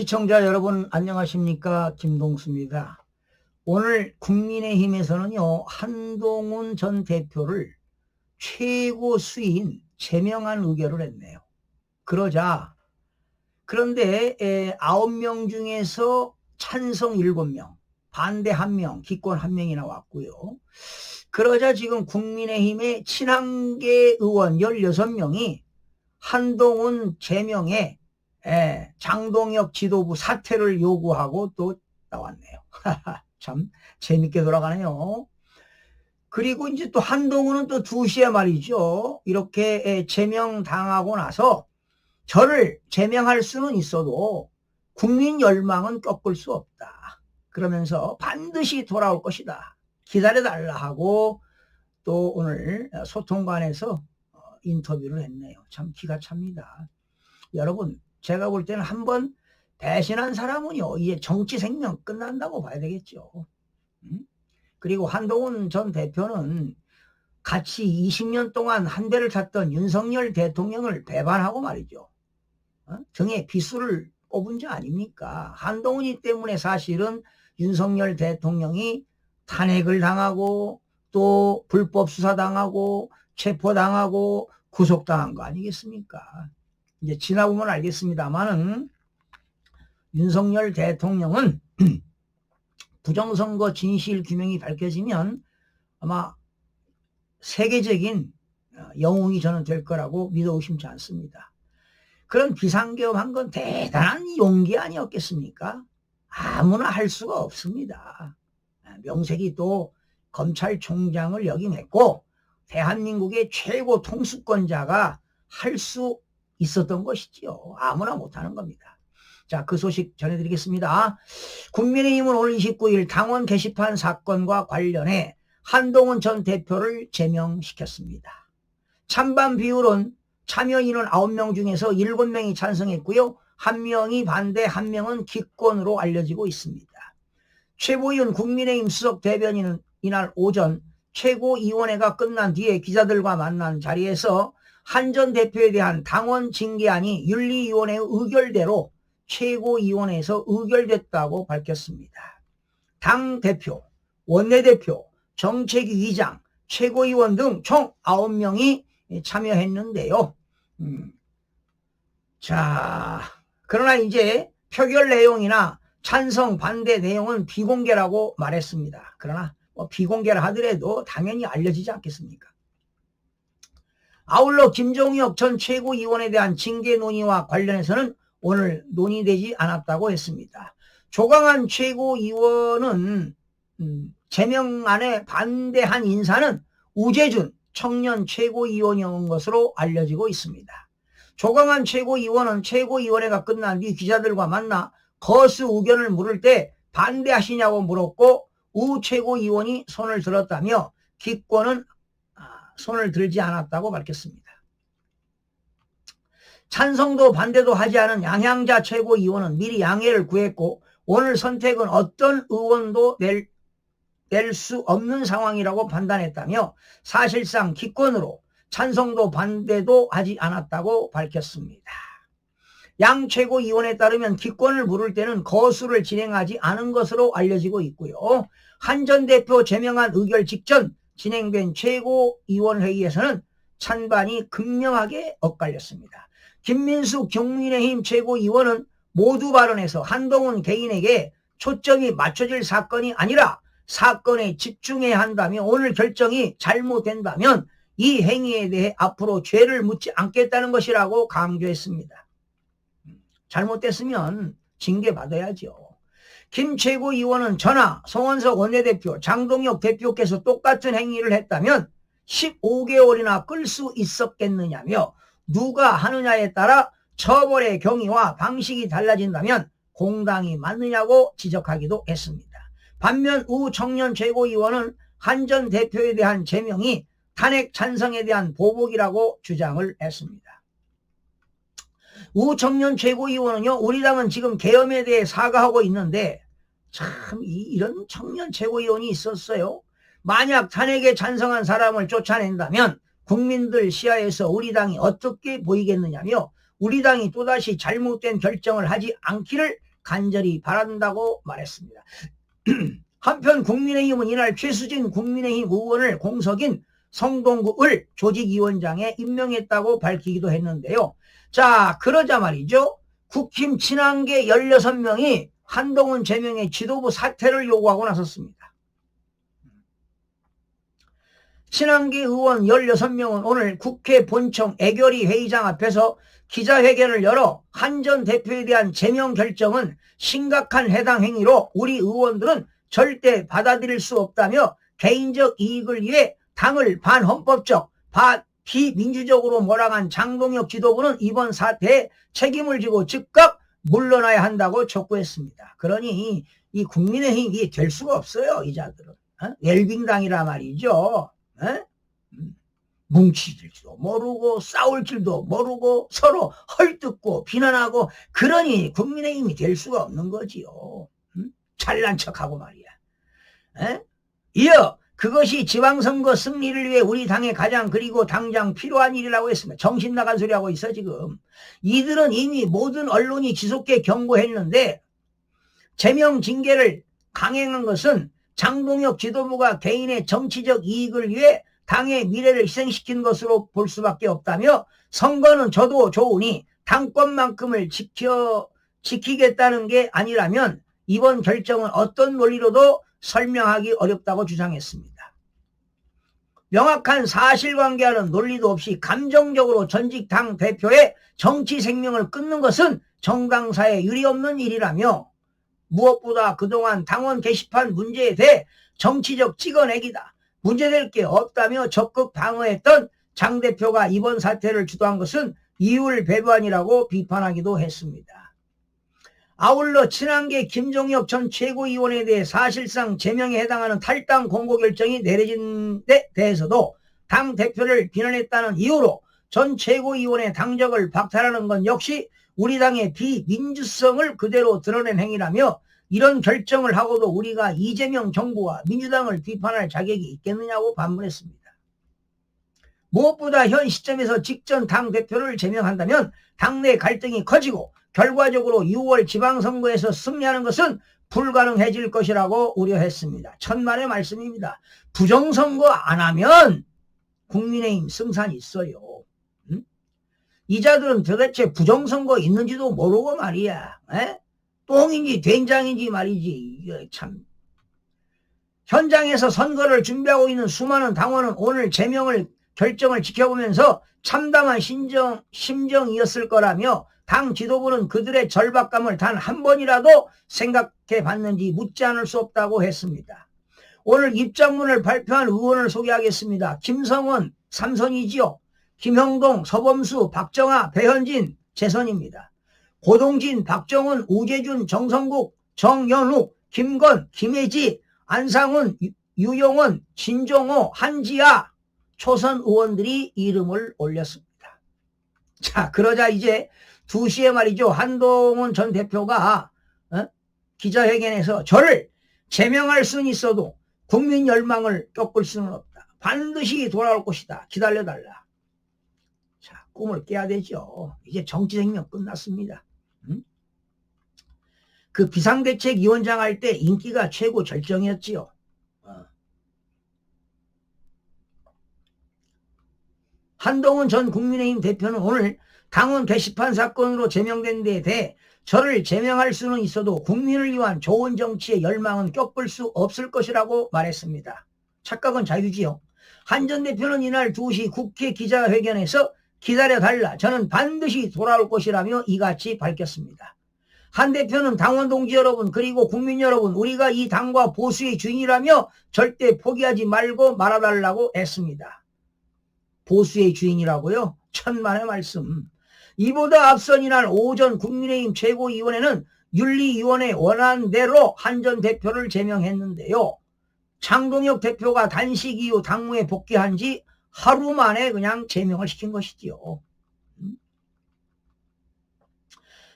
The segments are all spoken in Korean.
시청자 여러분 안녕하십니까 김동수입니다. 오늘 국민의힘에서는요 한동훈 전 대표를 최고 수인 제명한 의결을 했네요. 그러자 그런데 에, 9명 중에서 찬성 7명, 반대 1명, 기권 1명이 나왔고요. 그러자 지금 국민의힘의 친한계 의원 16명이 한동훈 제명에 예, 장동혁 지도부 사퇴를 요구하고 또 나왔네요. 참 재밌게 돌아가네요. 그리고 이제 또 한동훈은 또 2시에 말이죠. 이렇게 예, 제명당하고 나서 저를 제명할 수는 있어도 국민 열망은 꺾을 수 없다. 그러면서 반드시 돌아올 것이다. 기다려달라 하고 또 오늘 소통관에서 어, 인터뷰를 했네요. 참 기가 찹니다. 여러분, 제가 볼 때는 한번 배신한 사람은요, 이제 정치 생명 끝난다고 봐야 되겠죠. 음? 그리고 한동훈 전 대표는 같이 20년 동안 한 배를 탔던 윤석열 대통령을 배반하고 말이죠. 어? 등에 비수를 뽑은 자 아닙니까? 한동훈이 때문에 사실은 윤석열 대통령이 탄핵을 당하고 또 불법 수사당하고 체포당하고 구속당한 거 아니겠습니까? 이제 지나보면 알겠습니다만은 윤석열 대통령은 부정선거 진실 규명이 밝혀지면 아마 세계적인 어, 영웅이 저는 될 거라고 믿어 의심치 않습니다. 그런 비상계엄 한 건 대단한 용기 아니었겠습니까? 아무나 할 수가 없습니다. 아, 명색이 또 검찰총장을 역임했고 대한민국의 최고 통수권자가 할 수 있었던 것이지요. 아무나 못하는 겁니다. 자, 그 소식 전해드리겠습니다. 국민의힘은 오늘 29일 당원 게시판 사건과 관련해 한동훈 전 대표를 제명시켰습니다. 찬반 비율은 참여 인원 9명 중에서 7명이 찬성했고요. 1명이 반대, 1명은 기권으로 알려지고 있습니다. 최고위원 국민의힘 수석 대변인은 이날 오전 최고위원회가 끝난 뒤에 기자들과 만난 자리에서 한 전 대표에 대한 당원 징계안이 윤리위원회의 의결대로 최고위원회에서 의결됐다고 밝혔습니다. 당 대표, 원내대표, 정책위 의장, 최고위원 등 총 9명이 참여했는데요. 음. 자, 그러나 이제 표결 내용이나 찬성 반대 내용은 비공개라고 말했습니다. 그러나 뭐 비공개를 하더라도 당연히 알려지지 않겠습니까? 아울러 김종혁 전 최고위원에 대한 징계 논의와 관련해서는 오늘 논의되지 않았다고 했습니다. 조강한 최고위원은 음, 제명안에 반대한 인사는 우재준 청년 최고위원이온 것으로 알려지고 있습니다. 조강한 최고위원은 최고위원회가 끝난 뒤 기자들과 만나 거수 의견을 물을 때 반대하시냐고 물었고 우 최고위원이 손을 들었다며 기권은 아, 손을 들지 않았다고 밝혔습니다. 찬성도 반대도 하지 않은 양향자 최고위원은 미리 양해를 구했고 오늘 선택은 어떤 의원도 낼, 낼수 없는 상황이라고 판단했다며 사실상 기권으로 찬성도 반대도 하지 않았다고 밝혔습니다. 양 최고위원에 따르면 기권을 물을 때는 거수를 진행하지 않은 것으로 알려지고 있고요. 한 전 대표 제명한 의결 직전 진행된 최고위원회의에서는 찬반이 극명하게 엇갈렸습니다. 김민수 경민의힘 최고위원은 모두 발언해서 한동훈 개인에게 초점이 맞춰질 사건이 아니라 사건에 집중해야 한다며 오늘 결정이 잘못된다면 이 행위에 대해 앞으로 죄를 묻지 않겠다는 것이라고 강조했습니다. 잘못됐으면 징계받아야죠. 김 최고위원은 전하, 송원석 원내대표, 장동혁 대표께서 똑같은 행위를 했다면 15개월이나 끌 수 있었겠느냐며 누가 하느냐에 따라 처벌의 경위와 방식이 달라진다면 공당이 맞느냐고 지적하기도 했습니다. 반면 우 청년 최고위원은 한 전 대표에 대한 제명이 탄핵 찬성에 대한 보복이라고 주장을 했습니다. 우 청년 최고위원은요, 우리 당은 지금 계엄에 대해 사과하고 있는데 참 이 런 청년 최고위원이 있었어요. 만약 탄핵에 찬성한 사람을 쫓아낸다면 국민들 시야에서 우리 당이 어떻게 보이겠느냐며 우리 당이 또다시 잘못된 결정을 하지 않기를 간절히 바란다고 말했습니다. 한편 국민의힘은 이날 최수진 국민의힘 의원을 공석인 성동구 을 조직위원장에 임명했다고 밝히기도 했는데요. 자, 그러자 말이죠. 국힘 친한계 16명이 한동훈 제명의 지도부 사퇴를 요구하고 나섰습니다. 친한계 의원 16명은 오늘 국회 본청 애결위 회의장 앞에서 기자회견을 열어 한 전 대표에 대한 제명 결정은 심각한 해당 행위로 우리 의원들은 절대 받아들일 수 없다며 개인적 이익을 위해 당을 반헌법적, 비민주적으로 몰아간 장동혁 지도부는 이번 사태에 책임을 지고 즉각 물러나야 한다고 촉구했습니다. 그러니 이 국민의힘이 될 수가 없어요. 이 자들은. 어? 웰빙당이라 말이죠. 어? 음. 뭉치질지도 모르고 싸울 줄도 모르고 서로 헐뜯고 비난하고 그러니 국민의힘이 될 수가 없는 거지요. 음? 잘난 척하고 말이야. 에? 이어 그것이 지방선거 승리를 위해 우리 당에 가장 그리고 당장 필요한 일이라고 했습니다. 정신 나간 소리 하고 있어 지금. 이들은 이미 모든 언론이 지속해 경고했는데 제명 징계를 강행한 것은 장동혁 지도부가 개인의 정치적 이익을 위해 당의 미래를 희생시킨 것으로 볼 수밖에 없다며 선거는 저도 좋으니 당권만큼을 지켜 지키겠다는 게 아니라면 이번 결정은 어떤 논리로도 설명하기 어렵다고 주장했습니다. 명확한 사실관계하는 논리도 없이 감정적으로 전직 당 대표의 정치 생명을 끊는 것은 정당사에 유리없는 일이라며 무엇보다 그동안 당원 게시판 문제에 대해 정치적 찍어내기다. 문제될 게 없다며 적극 방어했던 장 대표가 이번 사태를 주도한 것은 이율 배반이라고 비판하기도 했습니다. 아울러 친한계 김종혁 전 최고위원에 대해 사실상 제명에 해당하는 탈당 공고 결정이 내려진 데 대해서도 당 대표를 비난했다는 이유로 전 최고위원의 당적을 박탈하는 건 역시 우리 당의 비민주성을 그대로 드러낸 행위라며 이런 결정을 하고도 우리가 이재명 정부와 민주당을 비판할 자격이 있겠느냐고 반문했습니다. 무엇보다 현 시점에서 직전 당 대표를 제명한다면 당내 갈등이 커지고 결과적으로 6월 지방선거에서 승리하는 것은 불가능해질 것이라고 우려했습니다. 천만의 말씀입니다. 부정선거 안 하면 국민의힘 승산이 있어요. 응? 이 자들은 도대체 부정선거 있는지도 모르고 말이야. 에? 똥인지 된장인지 말이지. 이게 참. 현장에서 선거를 준비하고 있는 수많은 당원은 오늘 제명을 결정을 지켜보면서 참담한 심정, 심정이었을 거라며 당 지도부는 그들의 절박감을 단 한 번이라도 생각해 봤는지 묻지 않을 수 없다고 했습니다. 오늘 입장문을 발표한 의원을 소개하겠습니다. 김성원 삼선이지요. 김형동, 서범수, 박정아, 배현진 재선입니다. 고동진, 박정훈, 우재준, 정성국, 정연욱, 김건, 김혜지, 안상훈, 유용원, 진종호, 한지아 초선 의원들이 이름을 올렸습니다. 자 그러자 이제 2시에 말이죠. 한동훈 전 대표가 어? 기자회견에서 저를 제명할 수는 있어도 국민 열망을 겪을 수는 없다. 반드시 돌아올 것이다. 기다려달라. 자, 꿈을 깨야 되죠. 이제 정치 생명 끝났습니다. 응? 그 비상대책위원장 할 때 인기가 최고 절정이었지요. 한동훈 전 국민의힘 대표는 오늘 당원 게시판 사건으로 제명된 데에 대해 저를 제명할 수는 있어도 국민을 위한 좋은 정치의 열망은 꺾을 수 없을 것이라고 말했습니다. 착각은 자유지요. 한 전 대표는 이날 2시 국회 기자회견에서 기다려달라. 저는 반드시 돌아올 것이라며 이같이 밝혔습니다. 한 대표는 당원 동지 여러분 그리고 국민 여러분 우리가 이 당과 보수의 주인이라며 절대 포기하지 말고 말아달라고 했습니다. 보수의 주인이라고요? 천만의 말씀. 이보다 앞선 이날 오전 국민의힘 최고위원회는 윤리위원회 원안대로 한전 대표를 제명했는데요. 장동혁 대표가 단식 이후 당무에 복귀한 지 하루 만에 그냥 제명을 시킨 것이지요. 음?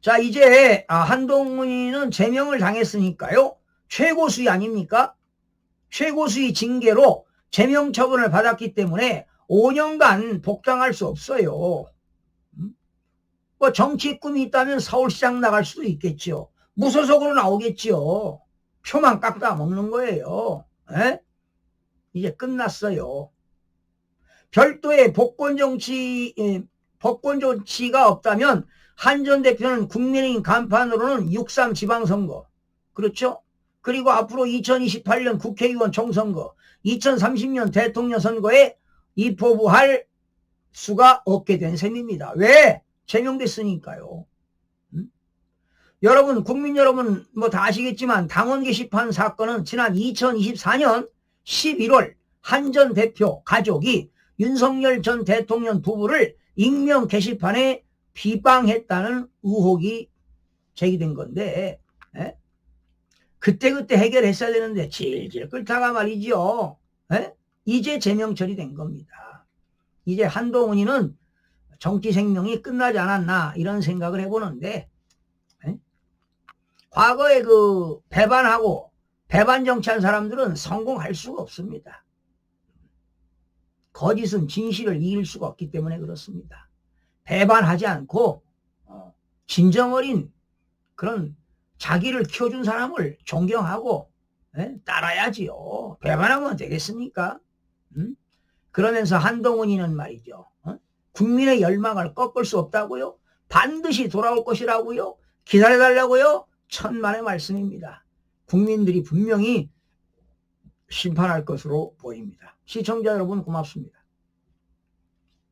자 이제 아, 한동훈이는 제명을 당했으니까요. 최고수위 아닙니까? 최고수위 징계로 제명 처분을 받았기 때문에 5년간 복당할 수 없어요. 뭐 정치 꿈이 있다면 서울시장 나갈 수도 있겠죠. 무소속으로 나오겠지요. 표만 깎다 먹는 거예요. 에? 이제 끝났어요. 별도의 복권 정치, 예, 복권 정치가 없다면 한 전 대표는 국민의힘 간판으로는 6.3 지방선거. 그렇죠? 그리고 앞으로 2028년 국회의원 총선거, 2030년 대통령 선거에 입후보할 수가 없게 된 셈입니다. 왜? 제명됐으니까요. 음? 여러분, 국민 여러분 뭐 다 아시겠지만 당원 게시판 사건은 지난 2024년 11월 한전 대표 가족이 윤석열 전 대통령 부부를 익명 게시판에 비방했다는 의혹이 제기된 건데 에? 그때그때 해결했어야 되는데 질질 끌다가 말이죠. 에? 이제 제명 처리된 겁니다. 이제 한동훈이는 정치 생명이 끝나지 않았나 이런 생각을 해보는데 에? 과거에 그 배반하고 배반 정치한 사람들은 성공할 수가 없습니다. 거짓은 진실을 이길 수가 없기 때문에 그렇습니다. 배반하지 않고 어, 진정 어린 그런 자기를 키워준 사람을 존경하고 에? 따라야지요. 배반하면 되겠습니까? 음? 그러면서 한동훈이는 말이죠. 어? 국민의 열망을 꺾을 수 없다고요? 반드시 돌아올 것이라고요? 기다려달라고요? 천만의 말씀입니다. 국민들이 분명히 심판할 것으로 보입니다. 시청자 여러분 고맙습니다.